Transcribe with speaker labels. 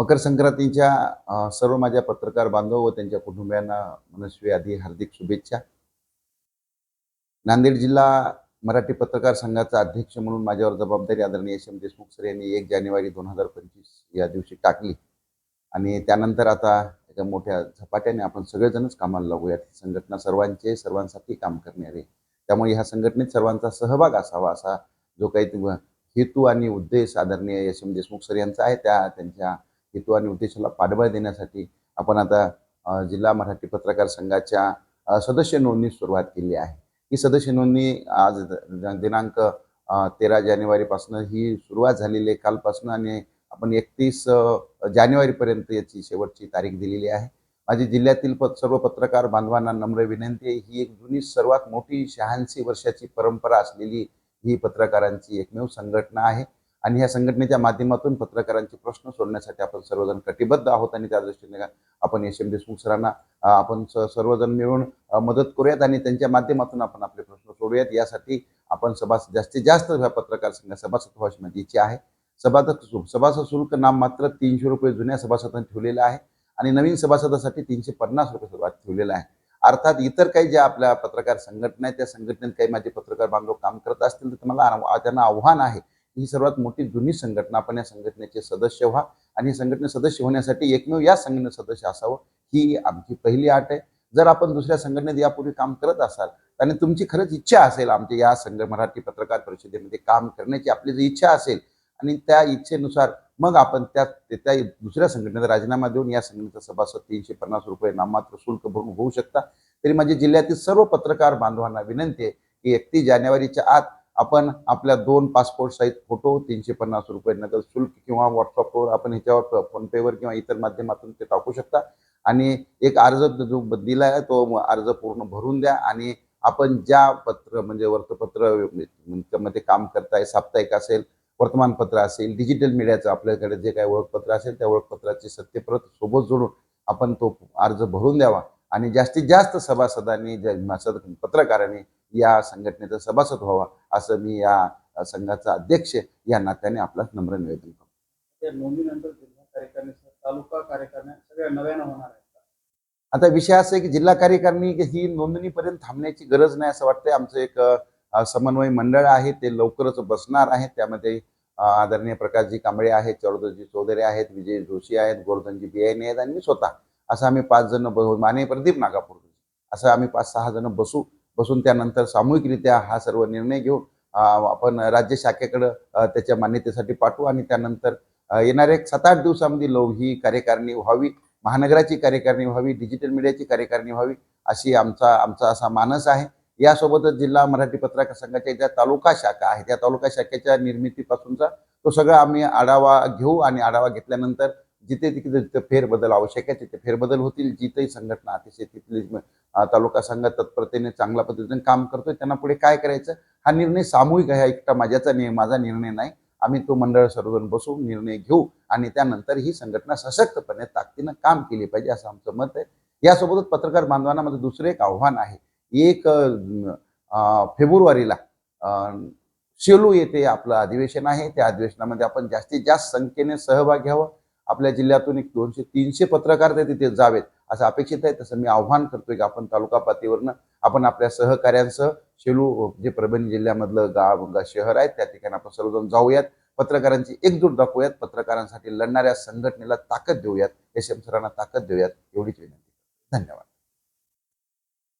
Speaker 1: मकर संक्रांतीच्या सर्व माझ्या पत्रकार बांधव व त्यांच्या कुटुंबियांना मनस्वी आधी हार्दिक शुभेच्छा. नांदेड जिल्हा मराठी पत्रकार संघाचा अध्यक्ष म्हणून माझ्यावर जबाबदारी आदरणीय एस एम देशमुख सर यांनी एक जानेवारी दोन हजार पंचवीस या दिवशी टाकली. आणि त्यानंतर आता एका मोठ्या झपाट्याने आपण सगळेजणच कामाला लागूयात. संघटना सर्वांचे सर्वांसाठी काम करणारे. त्यामुळे ह्या संघटनेत सर्वांचा सहभाग असावा असा जो काही हेतू आणि उद्देश आदरणीय एस एम देशमुख सर यांचा आहे त्या त्यांच्या हेतू आणि उद्देशाला पाठबळ देण्यासाठी आपण आता जिल्हा मराठी पत्रकार संघाच्या सदस्य नोंदणी सुरुवात केली आहे. ही सदस्य नोंदणी आज द- दिनांक तेरा जानेवारीपासून ही सुरुवात झालेली आहे. कालपासून आणि आपण एकतीस जानेवारीपर्यंत याची शेवटची तारीख दिलेली आहे. माझी जिल्ह्यातील प सर्व पत्रकार बांधवांना नम्र विनंती आहे. ही एक जुनी सर्वात मोठी शहाऐंशी वर्षाची परंपरा असलेली ही पत्रकारांची एकमेव संघटना आहे. आणि ह्या संघटनेच्या माध्यमातून पत्रकारांचे प्रश्न सोडण्यासाठी आपण सर्वजण कटिबद्ध आहोत आणि त्या दृष्टीने आपण एस एम देशमुख सरांना आपण स- सर्वजण मिळून मदत करूयात आणि त्यांच्या माध्यमातून आपण आपले प्रश्न सोडूयात. यासाठी आपण सभा जास्तीत जास्त ह्या पत्रकार संघ सभासद व्हायची माझी इच्छा आहे. सभासद सभासद शुल्क नाम मात्र तीनशे रुपये जुन्या सभासदांनी ठेवलेलं आहे आणि नवीन सभासदासाठी तीनशे पन्नास रुपये सभा ठेवलेलं आहे. अर्थात इतर काही ज्या आपल्या पत्रकार संघटना आहेत त्या संघटनेत काही माझे पत्रकार बांधव काम करत असतील तर मला त्यांना आव्हान आहे ही सर्वात मोठी जुनी संघटना. आपण या संघटनेचे सदस्य व्हा आणि या संघटने सदस्य होण्यासाठी एकमेव या संघटने सदस्य असावं ही आमची पहिली आट आहे. जर आपण दुसऱ्या संघटनेत यापूर्वी काम करत असाल आणि तुमची खरंच इच्छा असेल आमच्या या संघ मराठी पत्रकार परिषदेमध्ये काम करण्याची आपली जर इच्छा असेल आणि त्या इच्छेनुसार मग आपण त्या त्या दुसऱ्या संघटनेचा राजीनामा देऊन या संघटनेचा सभासद तीनशे पन्नास रुपये नाममात्र शुल्क भरून होऊ शकता. तरी माझ्या जिल्ह्यातील सर्व पत्रकार बांधवांना विनंती आहे की एकतीस जानेवारीच्या आत आपण आपल्या दोन पासपोर्ट साईज फोटो तीनशे पन्नास रुपये नगद शुल्क किंवा व्हॉट्सअपवर आपण ह्याच्यावर फोनपेवर किंवा इतर माध्यमातून ते टाकू शकता. आणि एक अर्ज जो दिला आहे तो अर्ज पूर्ण भरून द्या आणि आपण ज्या पत्र म्हणजे वृत्तपत्रमध्ये काम करताय साप्ताहिक असेल वर्तमानपत्र असेल डिजिटल मीडियाचं आपल्याकडे जे काही ओळखपत्र असेल त्या ओळखपत्राची सत्यप्रत सोबत जोडून आपण तो अर्ज भरून द्यावा. आणि जास्तीत जास्त सभासदांनी सद- पत्रकारांनी या संघटनेचा सभासद व्हावा असं मी या संघाचा अध्यक्ष या नात्याने आपला नम्र निवेदन करतो.
Speaker 2: तालुका कार्यकारिणी सगळ्या नव्यानं होणार?
Speaker 1: आता विषय असा आहे की जिल्हा कार्यकारिणी ही नोंदणीपर्यंत थांबण्याची गरज नाही असं वाटतंय. आमचं एक समन्वय मंडळ आहे ते लवकरच बसणार आहे. त्यामध्ये आदरणीय प्रकाशजी कांबळे आहेत चौधरी चौधरी आहेत विजय जोशी आहेत गोवर्धनजी बियाणे आहेत आणि मी स्वतः. असं आम्ही पाच जण माने प्रदीप नागापूर. असं आम्ही पाच सहा जण बसू. बसून त्यानंतर सामूहिकरित्या हा सर्व निर्णय घेऊन आपण राज्य शाखेकडं त्याच्या मान्यतेसाठी पाठवू आणि त्यानंतर येणाऱ्या एक सात आठ दिवसामध्ये लव ही कार्यकारिणी व्हावी महानगराची कार्यकारिणी व्हावी डिजिटल मीडियाची कार्यकारिणी व्हावी अशी आमचा आमचा असा मानस आहे. यासोबतच जिल्हा मराठी पत्रकार संघाच्या ज्या तालुका शाखा आहे. त्या तालुका शाखेच्या निर्मितीपासूनचा तो सगळा आम्ही आढावा घेऊ आणि आढावा घेतल्यानंतर जिथे तिथे जिथे फेरबदल आवश्यक आहे तिथे फेरबदल होतील जिथेही संघटना अतिशय तिथली तालुका संघ तत्परतेने चांगल्या पद्धतीने काम करतोय. त्यांना पुढे काय करायचं? हा निर्णय सामूहिक आहे. एकटा माझ्याचा निर्णय माझा निर्णय नाही. आम्ही तो मंडळ सर्वजण बसून निर्णय घेऊ आणि त्यानंतर ही संघटना सशक्तपणे ताकदीनं काम केली पाहिजे असं आमचं मत आहे. यासोबतच पत्रकार बांधवांना माझं दुसरं एक आव्हान आहे. एक फेब्रुवारीला सेलू येथे आपलं अधिवेशन आहे. त्या अधिवेशनामध्ये आपण जास्तीत जास्त संख्येने सहभाग घ्यावा आपल्या जिल्ह्यातून एक दोनशे तीनशे पत्रकार ते तिथे जावेत. असं अपेक्षित आहे. तसं मी आव्हान करतोय की आपण तालुका पातळीवरनं आपण आपल्या सहकाऱ्यांसह शेलू जे परभणी जिल्ह्यामधलं गाव शहर आहे त्या ठिकाणी आपण सर्वजण जाऊयात. पत्रकारांची एकजूट दाखवूयात. पत्रकारांसाठी लढणाऱ्या संघटनेला ताकद देऊयात. एस एम सरांना ताकद देऊयात. एवढीच विनंती. धन्यवाद.